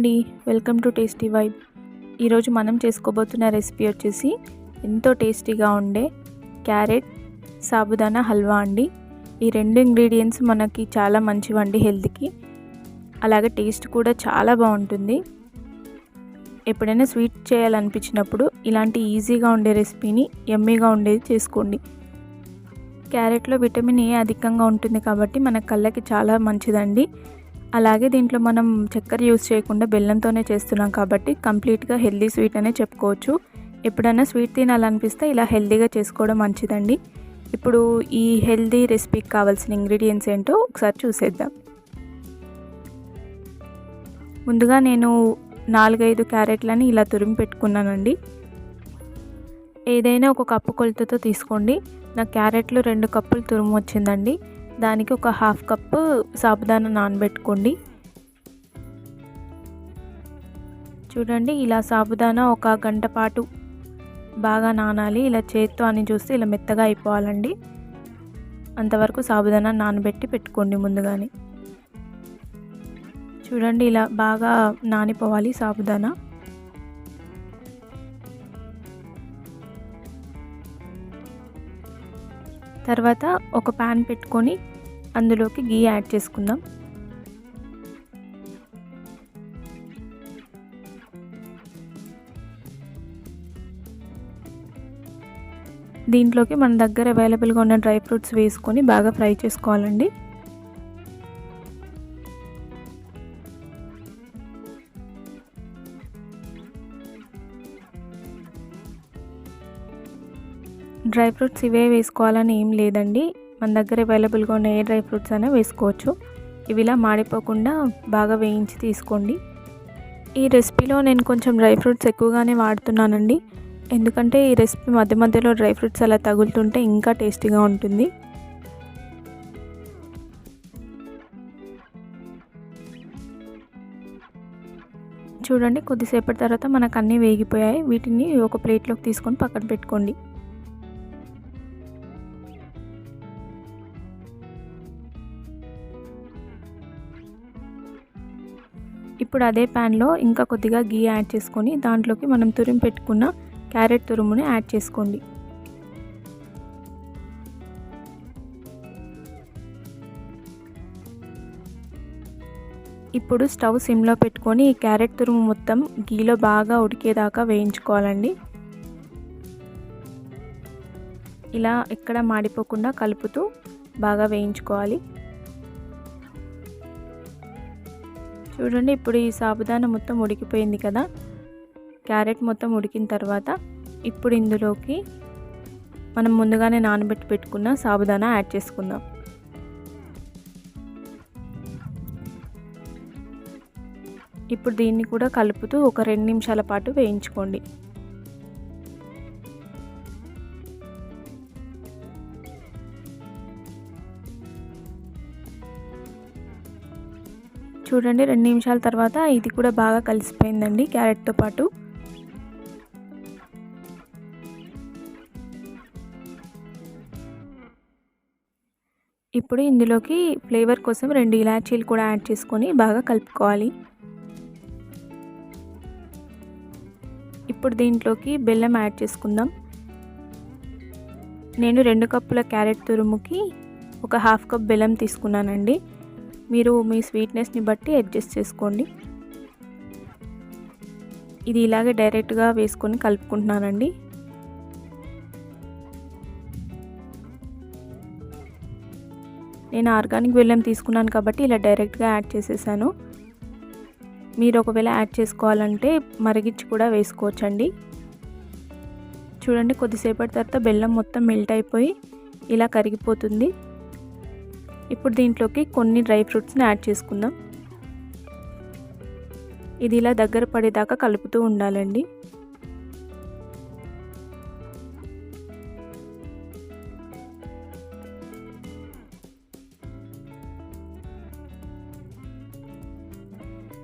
అండి. Welcome to tasty vibe. ఈరోజు మనం చేసుకోబోతున్న రెసిపీ వచ్చేసి ఎంతో టేస్టీగా ఉండే క్యారెట్ సాబుదానా హల్వా అండి. ఈ రెండు ఇంగ్రీడియంట్స్ మనకి చాలా మంచివండి హెల్త్కి. అలాగే టేస్ట్ కూడా చాలా బాగుంటుంది. ఎప్పుడైనా స్వీట్ చేయాలనిపించినప్పుడు ఇలాంటి ఈజీగా ఉండే రెసిపీని ఎమ్మీగా ఉండేది చేసుకోండి. క్యారెట్లో విటమిన్ ఏ అధికంగా ఉంటుంది కాబట్టి మన కళ్ళకి చాలా మంచిదండి. అలాగే దీంట్లో మనం చక్కెర యూస్ చేయకుండా బెల్లంతోనే చేస్తున్నాం కాబట్టి కంప్లీట్గా హెల్దీ స్వీట్ అనే చెప్పుకోవచ్చు. ఎప్పుడైనా స్వీట్ తినాలనిపిస్తే ఇలా హెల్దీగా చేసుకోవడం మంచిదండి. ఇప్పుడు ఈ హెల్దీ రెసిపీకి కావాల్సిన ఇంగ్రీడియంట్స్ ఏంటో ఒకసారి చూసేద్దాం. ముందుగా నేను నాలుగైదు క్యారెట్లని ఇలా తురిమి పెట్టుకున్నానండి. ఏదైనా ఒక కప్పు కొలతతో తీసుకోండి. నా క్యారెట్లు రెండు కప్పులు తురుము వచ్చిందండి. దానికి ఒక హాఫ్ కప్పు సాబుదానా నానబెట్టుకోండి. చూడండి ఇలా సాబుదానా ఒక గంట పాటు బాగా నానాలి. ఇలా చేత్తో అని చూస్తే ఇలా మెత్తగా అయిపోవాలండి. అంతవరకు సాబుదానా నానబెట్టి పెట్టుకోండి ముందుగానే. చూడండి ఇలా బాగా నానిపోవాలి సాబుదానా. తర్వాత ఒక ప్యాన్ పెట్టుకొని అందులోకి గీ యాడ్ చేసుకుందాం. దీంట్లోకి మన దగ్గర అవైలబుల్గా ఉన్న డ్రై ఫ్రూట్స్ వేసుకొని బాగా ఫ్రై చేసుకోవాలండి. డ్రై ఫ్రూట్స్ ఇవే వేసుకోవాలని ఏం లేదండి. మన దగ్గర అవైలబుల్గా ఉన్న ఏ డ్రై ఫ్రూట్స్ అయినా వేసుకోవచ్చు. ఇవి ఇలా మాడిపోకుండా బాగా వేయించి తీసుకోండి. ఈ రెసిపీలో నేను కొంచెం డ్రై ఫ్రూట్స్ ఎక్కువగానే వాడుతున్నానండి. ఎందుకంటే ఈ రెసిపీ మధ్య మధ్యలో డ్రై ఫ్రూట్స్ అలా తగులుతుంటే ఇంకా టేస్టీగా ఉంటుంది. చూడండి కొద్దిసేపటి తర్వాత మనకు అన్నీ వేగిపోయాయి. వీటిని ఒక ప్లేట్లోకి తీసుకొని పక్కన పెట్టుకోండి. ఇప్పుడు అదే ప్యాన్లో ఇంకా కొద్దిగా గీ యాడ్ చేసుకొని దాంట్లోకి మనం తురిమి పెట్టుకున్న క్యారెట్ తురుముని యాడ్ చేసుకోండి. ఇప్పుడు స్టవ్ సిమ్లో పెట్టుకొని ఈ క్యారెట్ తురుము మొత్తం గీలో బాగా ఉడికేదాకా వేయించుకోవాలండి. ఇలా ఎక్కడ మాడిపోకుండా కలుపుతూ బాగా వేయించుకోవాలి. చూడండి ఇప్పుడు ఈ సాబుదానా మొత్తం ఉడికిపోయింది కదా. క్యారెట్ మొత్తం ఉడికిన తర్వాత ఇప్పుడు ఇందులోకి మనం ముందుగానే నానబెట్టి పెట్టుకున్న సాబుదానా యాడ్ చేసుకుందాం. ఇప్పుడు దీన్ని కూడా కలుపుతూ ఒక రెండు నిమిషాల పాటు వేయించుకోండి. చూడండి రెండు నిమిషాల తర్వాత ఇది కూడా బాగా కలిసిపోయిందండి క్యారెట్తో పాటు. ఇప్పుడు ఇందులోకి ఫ్లేవర్ కోసం రెండు ఇలాచీలు కూడా యాడ్ చేసుకొని బాగా కలుపుకోవాలి. ఇప్పుడు దీంట్లోకి బెల్లం యాడ్ చేసుకుందాం. నేను రెండు కప్పుల క్యారెట్ తురుముకి ఒక హాఫ్ కప్ బెల్లం తీసుకున్నానండి. మీరు మీ స్వీట్నెస్ని బట్టి అడ్జస్ట్ చేసుకోండి. ఇది ఇలాగే డైరెక్ట్గా వేసుకొని కలుపుకుంటున్నానండి. నేను ఆర్గానిక్ బెల్లం తీసుకున్నాను కాబట్టి ఇలా డైరెక్ట్గా యాడ్ చేసేసాను. మీరు ఒకవేళ యాడ్ చేసుకోవాలంటే మరిగించి కూడా వేసుకోవచ్చండి. చూడండి కొద్దిసేపటి తర్వాత బెల్లం మొత్తం మెల్ట్ అయిపోయి ఇలా కరిగిపోతుంది. ఇప్పుడు దీంట్లోకి కొన్ని డ్రై ఫ్రూట్స్ని యాడ్ చేసుకుందాం. ఇది ఇలా దగ్గర పడేదాకా కలుపుతూ ఉండాలండి.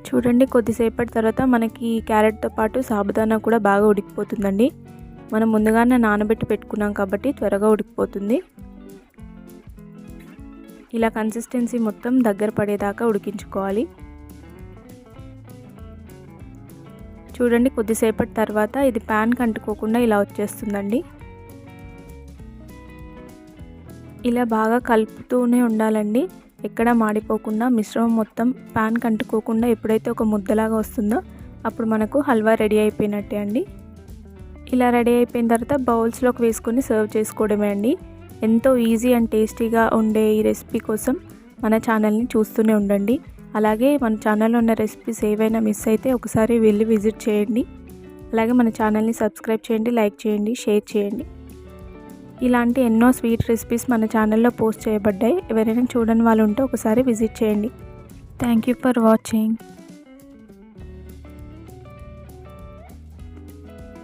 చూడండి కొద్దిసేపటి తర్వాత మనకి క్యారెట్తో పాటు సాబుదానా కూడా బాగా ఉడికిపోతుందండి. మనం ముందుగానే నానబెట్టి పెట్టుకున్నాం కాబట్టి త్వరగా ఉడికిపోతుంది. ఇలా కన్సిస్టెన్సీ మొత్తం దగ్గర పడేదాకా ఉడికించుకోవాలి. చూడండి కొద్దిసేపటి తర్వాత ఇది ప్యాన్కి అంటుకోకుండా ఇలా వచ్చేస్తుందండి. ఇలా బాగా కలుపుతూనే ఉండాలండి. ఎక్కడ మాడిపోకుండా మిశ్రమం మొత్తం ప్యాన్ కంటుకోకుండా ఎప్పుడైతే ఒక ముద్దలాగా వస్తుందో అప్పుడు మనకు హల్వా రెడీ అయిపోయినట్టే అండి. ఇలా రెడీ అయిపోయిన తర్వాత బౌల్స్లోకి వేసుకొని సర్వ్ చేసుకోవడమే అండి. ఎంతో ఈజీ అండ్ టేస్టీగా ఉండే ఈ రెసిపీ కోసం మన ఛానల్ని చూస్తూనే ఉండండి. అలాగే మన ఛానల్లో ఉన్న రెసిపీస్ ఏవైనా మిస్ అయితే ఒకసారి వెళ్ళి విజిట్ చేయండి. అలాగే మన ఛానల్ని సబ్స్క్రైబ్ చేయండి లైక్ చేయండి షేర్ చేయండి. ఇలాంటి ఎన్నో స్వీట్ రెసిపీస్ మన ఛానల్లో పోస్ట్ చేయబడ్డాయి. ఎవరైనా చూడని వాళ్ళు ఉంటే ఒకసారి విజిట్ చేయండి. Thank you for watching